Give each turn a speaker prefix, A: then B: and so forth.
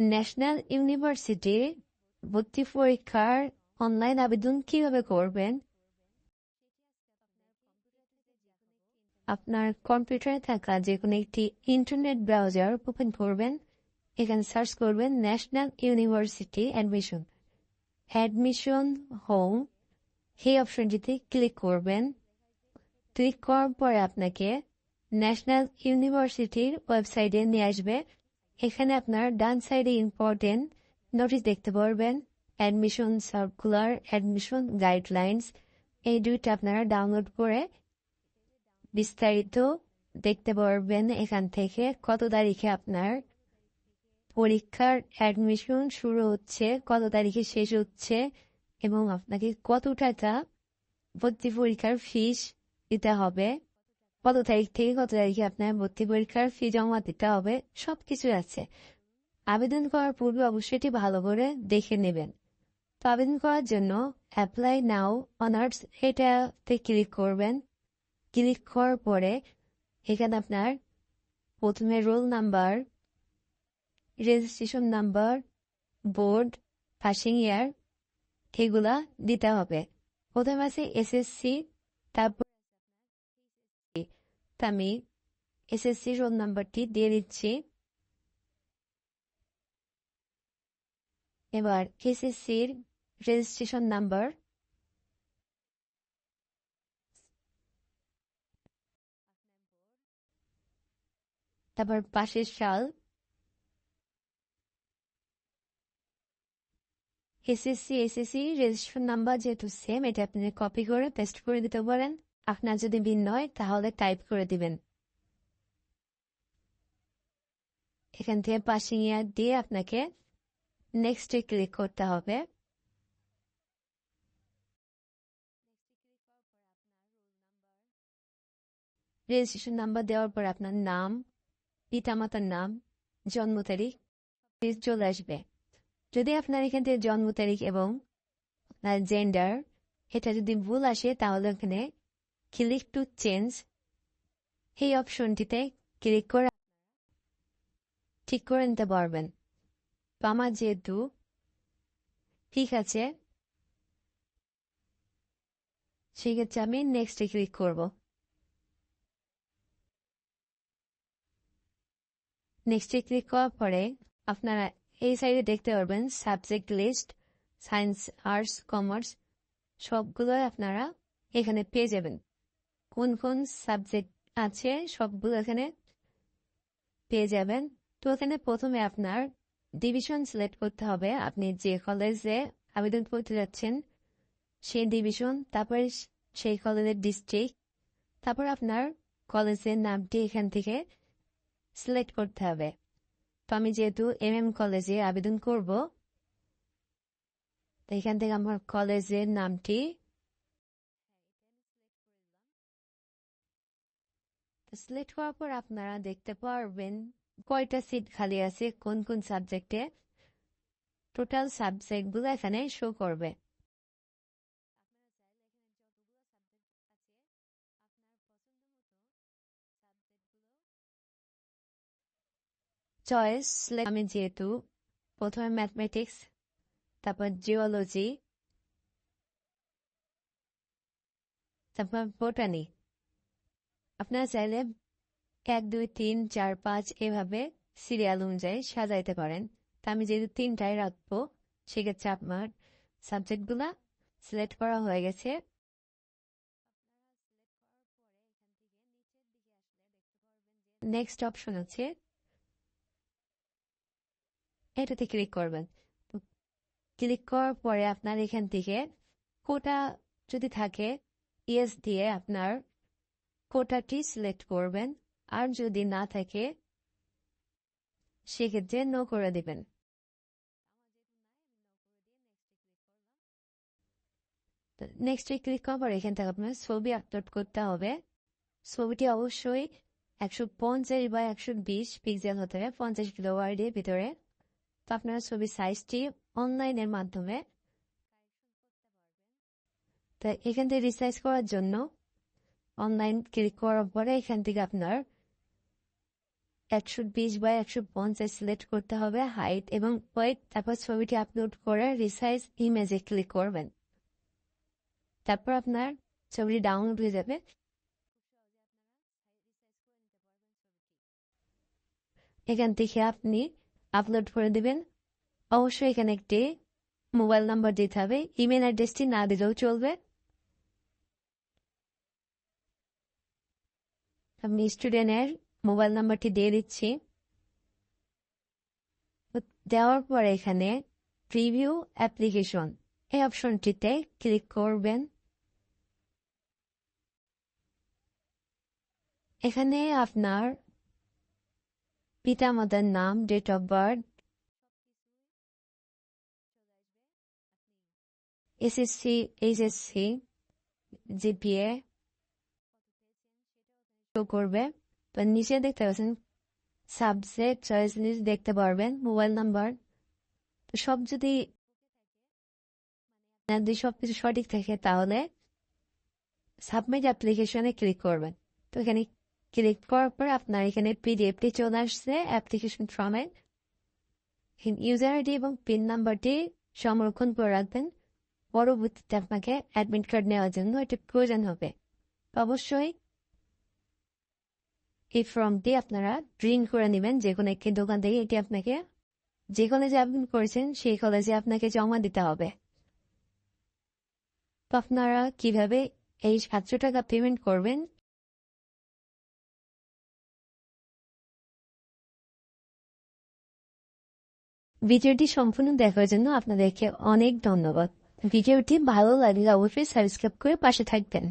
A: National ইউনিভার্সিটির ভর্তি পরীক্ষার অনলাইন আবেদন কীভাবে করবেন? আপনার কম্পিউটারে থাকা যে কোনো একটি ইন্টারনেট ব্রাউজার ওপেন করবেন। এখানে সার্চ করবেন national university admission admission home সেই অপশনটিতে ক্লিক করবেন। ক্লিক করার পরে আপনাকে ন্যাশনাল ইউনিভার্সিটির ওয়েবসাইটে নিয়ে আসবে। এখানে আপনার ডান সাইডে ইম্পর্টেন্ট নোটিশ দেখতে পারবেন অ্যাডমিশন সার্কুলার অ্যাডমিশন গাইডলাইন্স এই দুইটা আপনারা ডাউনলোড করে বিস্তারিত দেখতে পারবেন এখান থেকে কত তারিখে আপনার পরীক্ষার অ্যাডমিশন শুরু হচ্ছে, কত তারিখে শেষ হচ্ছে এবং আপনাকে কত টাকা ভর্তি পরীক্ষার ফিস দিতে হবে। কত তারিখ থেকে কত তারিখে আপনার ভর্তি পরীক্ষার ফি জমা দিতে হবে সবকিছু আছে। আবেদন করার পূর্বে অবশ্যই এটি ভালো করে দেখে নেবেন। তো আবেদন করার জন্য অ্যাপ্লাই নাও অনার্স এটাতে ক্লিক করবেন। ক্লিক করার পরে এখানে আপনার প্রথমে roll number registration number board passing year এগুলা দিতে হবে। প্রথমে আছে এসএসসি তারপর আমি এসএসসি রোল নাম্বারটি দিয়ে দিচ্ছি। এবার এসএসসির রেজিস্ট্রেশন নাম্বার। তারপর পাশের সাল। এসএসসি এসএসসি রেজিস্ট্রেশন নাম্বার যেহেতু সেম এটা আপনি কপি করে পেস্ট করে দিতে পারেন। আপনার যদি ভিন্ন হয় তাহলে টাইপ করে দিবেন। এখান থেকে পাসিং ইয়ার দিয়ে আপনাকে নেক্সটে ক্লিক করতে হবে। রেজিস্ট্রেশন নাম্বার দেওয়ার পর আপনার নাম, পিতামাতার নাম, জন্ম তারিখ চলে আসবে। যদি আপনার এখান থেকে জন্ম তারিখ এবং আপনার জেন্ডার এটা যদি ভুল আসে, তাহলে এখানে ক্লিক টু চেঞ্জ এই অপশনটিতে ক্লিক করে ঠিক করে নিতে পারবেন। আমার যেহেতু ঠিক আছে, সেক্ষেত্রে আমি নেক্সটে ক্লিক করব। নেক্সটে ক্লিক করার পরে আপনারা এই সাইডে দেখতে পারবেন subject list science arts commerce সবগুলোই আপনারা এখানে পেয়ে যাবেন। কোন কোন সাবজেক্ট আছে সবগুলো এখানে পেয়ে যাবেন। তো এখানে প্রথমে আপনার ডিভিশন সিলেক্ট করতে হবে। আপনি যে কলেজে আবেদন করতে যাচ্ছেন, সেই ডিভিশন তারপরে সেই কলেজের ডিস্ট্রিক্ট তারপর আপনার কলেজের নামটি এখান থেকে সিলেক্ট করতে হবে। তো আমি যেহেতু এম এম কলেজে আবেদন করব এখান থেকে আমার কলেজের নামটি সিলেক্ট করার পর আপনারা দেখতে পারবেন কয়টা সিট খালি আছে, কোন কোন সাবজেক্টে টোটাল সাবজেক্টগুলো এখানে শো করবে। চয়েস আমি যেহেতু প্রথমে ম্যাথমেটিক্স তারপর জিওলজি তারপর বোটানি আপনারা চাইলে এক, দুই, তিন, চার, পাঁচ এভাবে সিরিয়াল অনুযায়ী সাজাইতে পারেন। তা আমি যেহেতু তিনটায় রাখব, সেক্ষেত্রে আপনার সাবজেক্টগুলা সিলেক্ট করা হয়ে গেছে। নেক্সট অপশন আছে। এটাতে ক্লিক করবেন। ক্লিক করার পরে আপনার এখান থেকে কোটা যদি থাকে ইয়েস দিয়ে আপনার কোটাটি সিলেক্ট করবেন আর যদি না থাকে, সেক্ষেত্রে নো করে দিবেন। নেক্সটে ক্লিক করার পর এখান থেকে আপনার ছবি আপলোড করতে হবে। ছবিটি অবশ্যই একশো পঞ্চাশ বা একশো বিশ পিক্সেল হতে হবে, পঞ্চাশ কিলো ওয়ার্ডের ভিতরে। তো আপনারা ছবির সাইজটি অনলাইনের মাধ্যমে। তা এখান থেকে রিসাইজ করার জন্য অনলাইন ক্লিক করার পরে এখান থেকে আপনার একশো বিশ বা একশো পঞ্চাশ সিলেক্ট করতে হবে হাইট এবং ওয়েট তারপর ছবিটি আপলোড করে রিসাইজ ইমেজে ক্লিক করবেন। তারপর আপনার ছবিটি ডাউনলোড হয়ে যাবে। এখান থেকে আপনি আপলোড করে দিবেন। অবশ্যই এখানে একটি মোবাইল নাম্বার দিতে হবে। ইমেল অ্যাড্রেসটি না দিলেও চলবে। আমি স্টুডেন্টের মোবাইল নাম্বারটি দিয়ে দিচ্ছি। দেওয়ার পর এখানে প্রিভিউ অ্যাপ্লিকেশন এই অপশনটিতে ক্লিক করবেন। এখানে আপনার পিতামাতার নাম date of birth SSC HSC GPA করবে। তো নিচে দেখতে পাচ্ছেন সাবজেক্ট চয়েস লিস্ট দেখতে পারবেন মোবাইল নাম্বার তো সব যদি যদি সবকিছু সঠিক থাকে তাহলে সাবমিট অ্যাপ্লিকেশনে ক্লিক করবেন। তো এখানে ক্লিক করার পর আপনার এখানে পিডিএফটি চলে আসছে অ্যাপ্লিকেশন ফর্মে ইউজার আইডি এবং পিন নাম্বারটি সংরক্ষণ করে রাখবেন। পরবর্তীতে আপনাকে অ্যাডমিট কার্ড নেওয়ার জন্য এটি প্রয়োজন হবে। অবশ্যই এই ফর্মটি আপনারা প্রিন্ট করে নেবেন যে কোনো একটি দোকান থেকে এটি আপনাকে যে কলেজে আবেদন করেছেন, সেই কলেজে আপনাকে জমা দিতে হবে। তো আপনারা কীভাবে এই সাতশো টাকা পেমেন্ট করবেন? ভিডিওটি সম্পূর্ণ দেখার জন্য আপনাদেরকে অনেক ধন্যবাদ। ভিডিওটি ভালো লাগলে অবশ্যই সাবস্ক্রাইব করে পাশে থাকবেন।